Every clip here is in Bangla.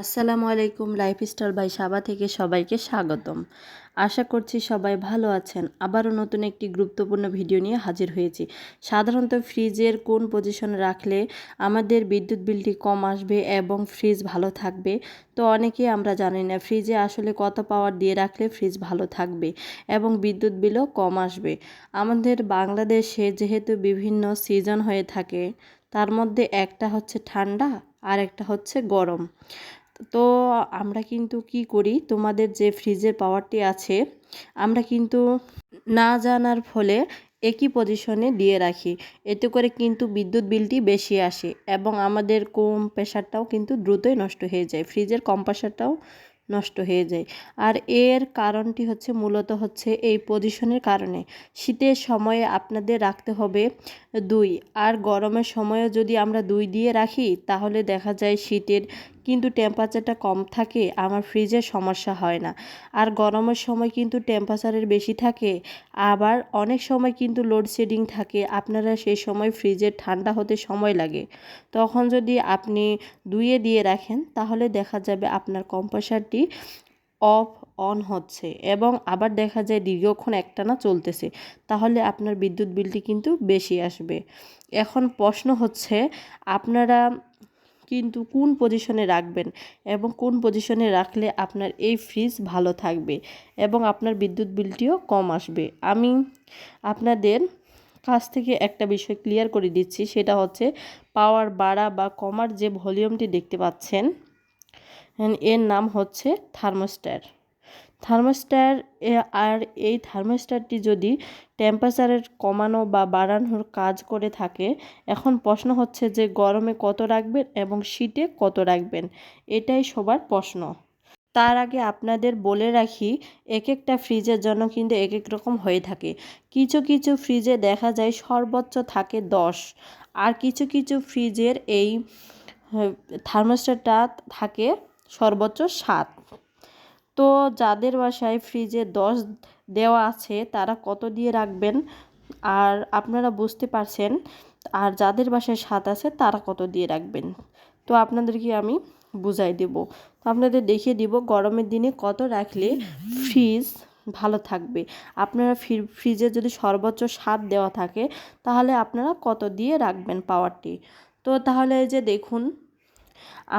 আসসালামু আলাইকুম লাইফস্টাইল বাই সাবা থেকে সবাইকে স্বাগতম। আশা করছি সবাই ভালো আছেন। আবারও নতুন একটি গুরুত্বপূর্ণ ভিডিও নিয়ে হাজির হয়েছি। সাধারণত ফ্রিজের কোন পজিশন রাখলে আমাদের বিদ্যুৎ বিলটি কম আসবে এবং ফ্রিজ ভালো থাকবে? তো অনেকেই আমরা জানি না, ফ্রিজে আসলে কত পাওয়ার দিয়ে রাখলে ফ্রিজ ভালো থাকবে এবং বিদ্যুৎ বিলও কম আসবে। আমাদের বাংলাদেশে যেহেতু বিভিন্ন সিজন হয়ে থাকে, তার মধ্যে একটা হচ্ছে ঠান্ডা আর একটা হচ্ছে গরম। তো আমরা কিন্তু কি করি? তোমাদের যে ফ্রিজের পাওয়ারটি আছে, আমরা কিন্তু না জানার ফলে একই পজিশনে দিয়ে রাখি। এতে করে কিন্তু বিদ্যুৎ বিলটি বেশি আসে এবং আমাদের কম প্রেশারটাও কিন্তু দ্রুতই নষ্ট হয়ে যায়। ফ্রিজের কম্প্রেসারটাও নষ্ট হয়ে যায়। আর এর কারণটি হচ্ছে, মূলত হচ্ছে এই পজিশনের কারণে। শীতের সময়ে আপনাদের রাখতে হবে দুই। আর গরমের সময়ও যদি আমরা দুই দিয়ে রাখি, তাহলে দেখা যায় শীতের কিন্তু টেম্পারেচারটা কম থাকে, আমার ফ্রিজের সমস্যা হয় না। আর গরমের সময় কিন্তু টেম্পারেচারের বেশি থাকে, আবার অনেক সময় কিন্তু লোডশেডিং থাকে, আপনারা সেই সময় ফ্রিজের ঠান্ডা হতে সময় লাগে। তখন যদি আপনি দুইয়ে দিয়ে রাখেন, তাহলে দেখা যাবে আপনার কম্প্রেসারটি অফ অন হচ্ছে এবং আবার দেখা যায় দীর্ঘক্ষণ একটানা চলতেছে, তাহলে আপনার বিদ্যুৎ বিলটি কিন্তু বেশি আসবে। এখন প্রশ্ন হচ্ছে, আপনারা কিন্তু কোন পজিশনে রাখবেন এবং কোন পজিশনে রাখলে আপনার এই ফ্রিজ ভালো থাকবে এবং আপনার বিদ্যুৎ বিলটিও কম আসবে। আমি আপনাদের কাছ থেকে একটা বিষয় ক্লিয়ার করে দিচ্ছি, সেটা হচ্ছে পাওয়ার বাড়া বা কমার যে ভলিউমটি দেখতে পাচ্ছেন, এর নাম হচ্ছে থার্মোস্ট্যাট থার্মোস্ট্যার আর এই থার্মোস্ট্যাটটি যদি টেম্পারেচারের কমানো বা বাড়ানোর কাজ করে থাকে, এখন প্রশ্ন হচ্ছে যে গরমে কত রাখবেন এবং শীতে কত রাখবেন? এটাই সবার প্রশ্ন। তার আগে আপনাদের বলে রাখি এক একটা ফ্রিজের জন্য কিন্তু এক এক রকম হয়ে থাকে। কিছু কিছু ফ্রিজে দেখা যায় সর্বোচ্চ থাকে দশ। আর কিছু কিছু ফ্রিজের এই থার্মোস্ট্যাটটা থাকে সর্বোচ্চ সাত। তো যাদের বাসায় ফ্রিজে দশ দেওয়া আছে, তারা কত দিয়ে রাখবেন? আর আপনারা বুঝতে পারছেন, আর যাদের বাসায় সাত আছে, তারা কত দিয়ে রাখবেন? তো আপনাদেরকে আমি বুঝাই দেব। তো আপনাদের দেখিয়ে দিব, গরমের দিনে কত রাখলে ফ্রিজ ভালো থাকবে। আপনারা ফ্রিজে যদি সর্বোচ্চ সাত দেওয়া থাকে, তাহলে আপনারা কত দিয়ে রাখবেন পাওয়ারটি তো তাহলে এই যে দেখুন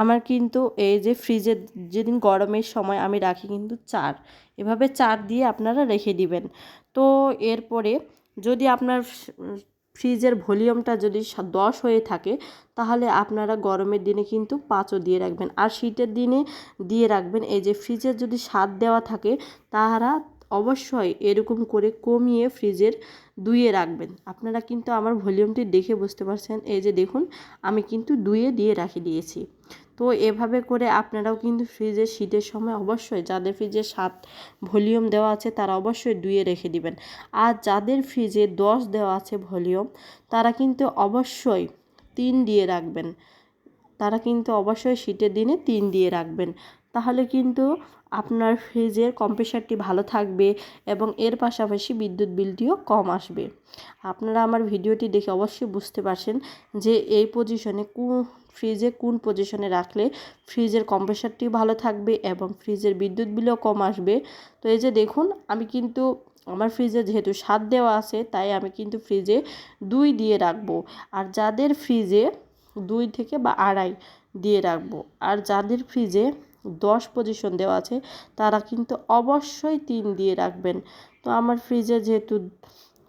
আমার কিন্তু এই যে ফ্রিজে যেদিন গরমের সময় আমি রাখি কিন্তু চার। এভাবে চার দিয়ে আপনারা রেখে দিবেন। তো এরপরে যদি আপনার ফ্রিজের ভলিউমটা যদি দশ হয়ে থাকে, তাহলে আপনারা গরমের দিনে কিন্তু পাঁচও দিয়ে রাখবেন। আর শীতের দিনে দিয়ে রাখবেন। এই যে ফ্রিজের যদি স্বাদ দেওয়া থাকে, তাহারা অবশ্যই এরকম করে কমিয়ে ফ্রিজের দুইয়ে রাখবেন। আপনারা কিন্তু আমার ভলিউমটি দেখে বুঝতে পারছেন। এই যে দেখুন, আমি কিন্তু দুইয়ে দিয়ে রাখি দিয়েছি। তো এভাবে করে আপনারাও কিন্তু ফ্রিজের শীতের সময় অবশ্যই যাদের ফ্রিজে সাত ভলিউম দেওয়া আছে, তারা অবশ্যই দুইয়ে রেখে দিবেন। আর যাদের ফ্রিজে দশ দেওয়া আছে ভলিউম, তারা কিন্তু অবশ্যই তিন দিয়ে রাখবেন। তারা কিন্তু অবশ্যই শীতের দিনে তিন দিয়ে রাখবেন। তাহলে কিন্তু আপনার ফ্রিজের কম্প্রেসারটি ভালো থাকবে এবং এর পাশাপাশি বিদ্যুৎ বিলটিও কম আসবে। আপনারা আমার ভিডিওটি দেখে অবশ্যই বুঝতে পারছেন যে এই পজিশনে কোন ফ্রিজে কোন পজিশনে রাখলে ফ্রিজের কম্প্রেসারটি ভালো থাকবে এবং ফ্রিজের বিদ্যুৎ বিলও কম আসবে। তো এই যে দেখুন, আমি কিন্তু আমার ফ্রিজে যেহেতু সাত দেওয়া আছে, তাই আমি কিন্তু ফ্রিজে দুই দিয়ে রাখব। আর যাদের ফ্রিজে দুই থেকে বা আড়াই দিয়ে রাখব। আর যাদের ফ্রিজে দশ পজিশন দেওয়া আছে, তারা কিন্তু অবশ্যই তিন দিয়ে রাখবেন। তো আমার ফ্রিজে যেহেতু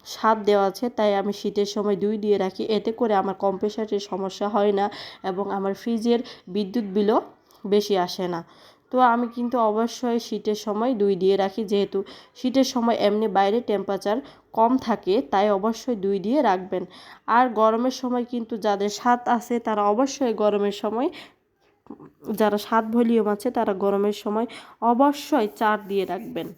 সাত দেওয়া আছে, তাই আমি শীতের সময় দুই দিয়ে রাখি। এতে করে আমার কম্প্রেসারের সমস্যা হয় না এবং আমার ফ্রিজের বিদ্যুৎ বিলও বেশি আসে না। তো আমি কিন্তু অবশ্যই শীতের সময় দুই দিয়ে রাখি, যেহেতু শীতের সময় এমনি বাইরে টেম্পারেচার কম থাকে, তাই অবশ্যই দুই দিয়ে রাখবেন। আর গরমের সময় কিন্তু যাদের সাত আছে, তারা অবশ্যই গরমের সময় যারা সাত ভলিউম আছে তারা গরমের সময় অবশ্যই চার দিয়ে রাখবেন।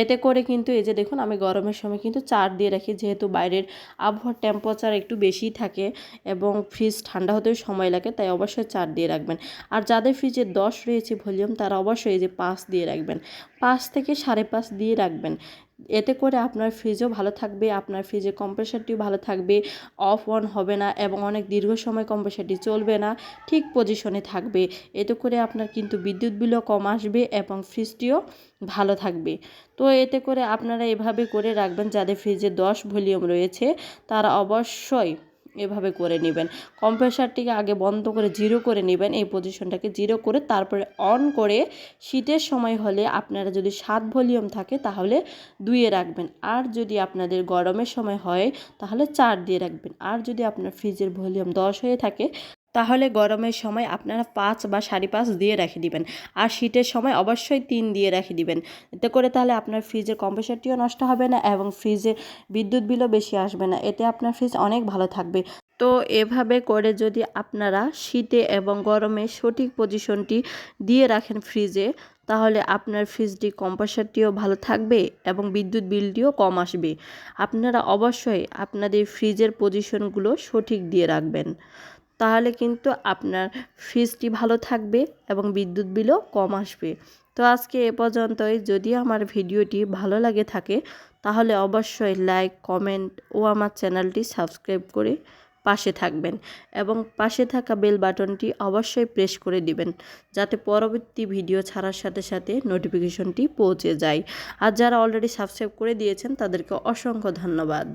এতে করে কিন্তু এই যে দেখুন, আমি গরমের সময় কিন্তু চার দিয়ে রাখি, যেহেতু বাইরের আবহাওয়ার টেম্পারেচার একটু বেশি থাকে এবং ফ্রিজ ঠান্ডা হতেও সময় লাগে, তাই অবশ্যই চার দিয়ে রাখবেন। আর যাদের ফ্রিজে দশ রয়েছে ভলিউম তারা অবশ্যই এই যে পাঁচ দিয়ে রাখবেন। পাঁচ থেকে সাড়ে পাঁচ দিয়ে রাখবেন। এতে করে আপনার ফ্রিজও ভালো থাকবে, আপনার ফ্রিজে কম্প্রেসারটিও ভালো থাকবে অফ অন হবে না এবং অনেক দীর্ঘ সময় কম্প্রেসারটি চলবে না, ঠিক পজিশনে থাকবে। এতে করে আপনার কিন্তু বিদ্যুৎ বিলও কম আসবে এবং ফ্রিজটিও ভালো থাকবে। তো এতে করে আপনারা এভাবে করে রাখবেন যাদের ফ্রিজে দশ ভলিউম রয়েছে, তারা অবশ্যই এভাবে করে নেবেন। কম্প্রেসারটিকে আগে বন্ধ করে জিরো করে নেবেন, এই পজিশনটাকে জিরো করে তারপরে অন করে শীতের সময় হলে আপনারা যদি সাত ভলিউম থাকে তাহলে দুইয়ে রাখবেন। আর যদি আপনাদের গরমের সময় হয় তাহলে চার দিয়ে রাখবেন। আর যদি আপনার ফ্রিজের ভলিউম দশ হয়ে থাকে তাহলে গরমের সময় আপনারা পাঁচ বা সাড়ে পাঁচ দিয়ে রেখে দিবেন। আর শীতের সময় অবশ্যই তিন দিয়ে রেখে দিবেন। এতে করে তাহলে আপনার ফ্রিজের কম্প্রেসারটিও নষ্ট হবে না এবং ফ্রিজে বিদ্যুৎ বিলও বেশি আসবে না। এতে আপনার ফ্রিজ অনেক ভালো থাকবে। তো এভাবে করে যদি আপনারা শীতে এবং গরমে সঠিক পজিশনটি দিয়ে রাখেন ফ্রিজে তাহলে আপনার ফ্রিজটি কম্প্রেসারটিও ভালো থাকবে এবং বিদ্যুৎ বিলটিও কম আসবে। আপনারা অবশ্যই আপনাদের ফ্রিজের পজিশনগুলো সঠিক দিয়ে রাখবেন। তাহলে কিন্তু আপনার ফ্রিজটি ভালো থাকবে এবং বিদ্যুৎ বিলও কম আসবে। তো আজকে এ পর্যন্তই। যদি আমার ভিডিওটি ভালো লাগে থাকে, তাহলে অবশ্যই লাইক কমেন্ট ও আমার চ্যানেলটি সাবস্ক্রাইব করে পাশে থাকবেন এবং পাশে থাকা বেল বাটনটি অবশ্যই প্রেস করে দিবেন, যাতে পরবর্তী ভিডিও ছাড়ার সাথে সাথে নোটিফিকেশনটি পৌঁছে যায়। আর যারা অলরেডি সাবস্ক্রাইব করে দিয়েছেন, তাদেরকে অসংখ্য ধন্যবাদ।